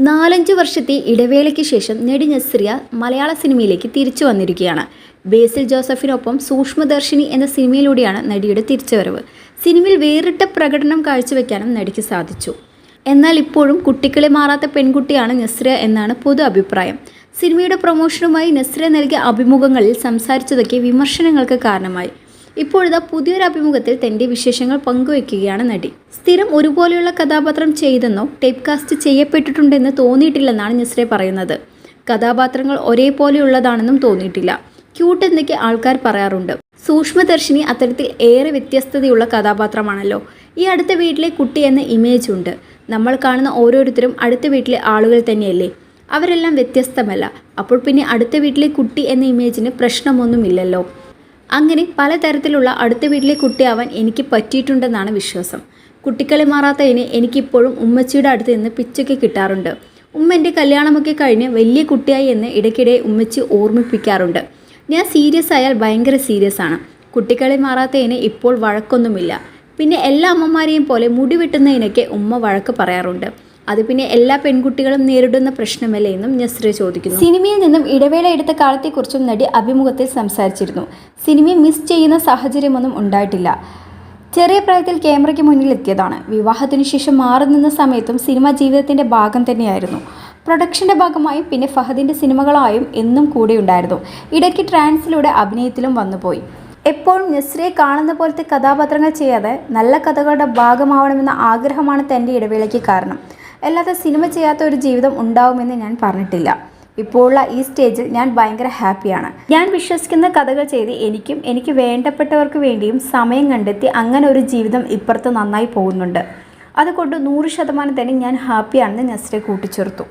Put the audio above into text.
നാലഞ്ച് വർഷത്തെ ഇടവേളയ്ക്ക് ശേഷം നടി നസ്രിയ മലയാള സിനിമയിലേക്ക് തിരിച്ചു വന്നിരിക്കുകയാണ്. ബേസിൽ ജോസഫിനൊപ്പം സൂക്ഷ്മദർശിനി എന്ന സിനിമയിലൂടെയാണ് നടിയുടെ തിരിച്ചുവരവ്. സിനിമയിൽ വേറിട്ട പ്രകടനം കാഴ്ചവെക്കാനും നടിക്ക് സാധിച്ചു. എന്നാൽ ഇപ്പോഴും കുട്ടികളെ മാറാത്ത പെൺകുട്ടിയാണ് നസ്രിയ എന്നാണ് പൊതു അഭിപ്രായം. സിനിമയുടെ പ്രൊമോഷനുമായി നസ്രിയ നൽകിയ അഭിമുഖങ്ങളിൽ സംസാരിച്ചതൊക്കെ വിമർശനങ്ങൾക്ക് കാരണമായി. ഇപ്പോഴിതാ പുതിയൊരു അഭിമുഖത്തിൽ തന്റെ വിശേഷങ്ങൾ പങ്കുവയ്ക്കുകയാണ് നടി. സ്ഥിരം ഒരുപോലെയുള്ള കഥാപാത്രം ചെയ്തെന്നോ ടൈപ്പ് കാസ്റ്റ് ചെയ്യപ്പെട്ടിട്ടുണ്ടെന്ന് തോന്നിയിട്ടില്ലെന്നാണ് നിസ്രെ പറയുന്നത്. കഥാപാത്രങ്ങൾ ഒരേപോലെയുള്ളതാണെന്നും തോന്നിയിട്ടില്ല. ക്യൂട്ട് എന്നൊക്കെ ആൾക്കാർ പറയാറുണ്ട്. സൂക്ഷ്മദർശിനി അത്തരത്തിൽ ഏറെ വ്യത്യസ്തതയുള്ള കഥാപാത്രമാണല്ലോ. ഈ അടുത്ത വീട്ടിലെ കുട്ടി എന്ന ഇമേജ് ഉണ്ട്. നമ്മൾ കാണുന്ന ഓരോരുത്തരും അടുത്ത വീട്ടിലെ ആളുകൾ തന്നെയല്ലേ. അവരെല്ലാം വ്യത്യസ്തമല്ല. അപ്പോൾ പിന്നെ അടുത്ത വീട്ടിലെ കുട്ടി എന്ന ഇമേജിന് പ്രശ്നമൊന്നുമില്ലല്ലോ. അങ്ങനെ പലതരത്തിലുള്ള അടുത്ത വീട്ടിലെ കുട്ടിയാവാൻ എനിക്ക് പറ്റിയിട്ടുണ്ടെന്നാണ് വിശ്വാസം. കുട്ടിക്കളി മാറാത്തതിന് എനിക്കിപ്പോഴും ഉമ്മച്ചിയുടെ അടുത്ത് നിന്ന് പിച്ചൊക്കെ കിട്ടാറുണ്ട്. ഉമ്മ എന്റെ കല്യാണമൊക്കെ കഴിഞ്ഞ് വലിയ കുട്ടിയായി എന്ന് ഇടയ്ക്കിടെ ഉമ്മച്ചി ഓർമ്മിപ്പിക്കാറുണ്ട്. ഞാൻ സീരിയസ് ആയാൽ ഭയങ്കര സീരിയസ് ആണ്. കുട്ടിക്കളി മാറാത്തതിന് ഇപ്പോൾ വഴക്കൊന്നുമില്ല. പിന്നെ എല്ലാ അമ്മമാരെയും പോലെ മുടി വെട്ടുന്നതിനൊക്കെ ഉമ്മ വഴക്ക് പറയാറുണ്ട്. അത് പിന്നെ എല്ലാ പെൺകുട്ടികളും നേരിടുന്ന പ്രശ്നമല്ലേ എന്നും നസ്രിയ ചോദിക്കുന്നു. സിനിമയിൽ നിന്നും ഇടവേള എടുത്ത കാലത്തെക്കുറിച്ചും നടി അഭിമുഖത്തിൽ സംസാരിച്ചിരുന്നു. സിനിമയെ മിസ് ചെയ്യുന്ന സാഹചര്യമൊന്നും ഉണ്ടായിട്ടില്ല. ചെറിയ പ്രായത്തിൽ ക്യാമറയ്ക്ക് മുന്നിൽ എത്തിയതാണ് വിവാഹത്തിനു ശേഷം മാറി നിന്ന സമയത്തും സിനിമ ജീവിതത്തിന്റെ ഭാഗം തന്നെയായിരുന്നു. പ്രൊഡക്ഷന്റെ ഭാഗമായും പിന്നെ ഫഹദിന്റെ സിനിമകളായും എന്നും കൂടെ ഉണ്ടായിരുന്നു. ഇടയ്ക്ക് ട്രാൻസിലൂടെ അഭിനയത്തിലും വന്നുപോയി. എപ്പോഴും നസ്രിയെ കാണുന്ന പോലത്തെ കഥാപാത്രങ്ങൾ ചെയ്യാതെ നല്ല കഥകളുടെ ഭാഗമാവണമെന്ന ആഗ്രഹമാണ് തന്റെ ഇടവേളയ്ക്ക് കാരണം. അല്ലാതെ സിനിമ ചെയ്യാത്ത ഒരു ജീവിതം ഉണ്ടാവുമെന്ന് ഞാൻ പറഞ്ഞിട്ടില്ല. ഇപ്പോഴുള്ള ഈ സ്റ്റേജിൽ ഞാൻ ഭയങ്കര ഹാപ്പിയാണ്. ഞാൻ വിശ്വസിക്കുന്ന കഥകൾ ചെയ്ത് എനിക്കും എനിക്ക് വേണ്ടപ്പെട്ടവർക്ക് വേണ്ടിയും സമയം കണ്ടെത്തി അങ്ങനെ ഒരു ജീവിതം ഇപ്പുറത്ത് നന്നായി പോകുന്നുണ്ട്. അതുകൊണ്ട് നൂറ് ശതമാനം തന്നെ ഞാൻ ഹാപ്പിയാണെന്ന് നസ്രെ കൂട്ടിച്ചേർത്തു.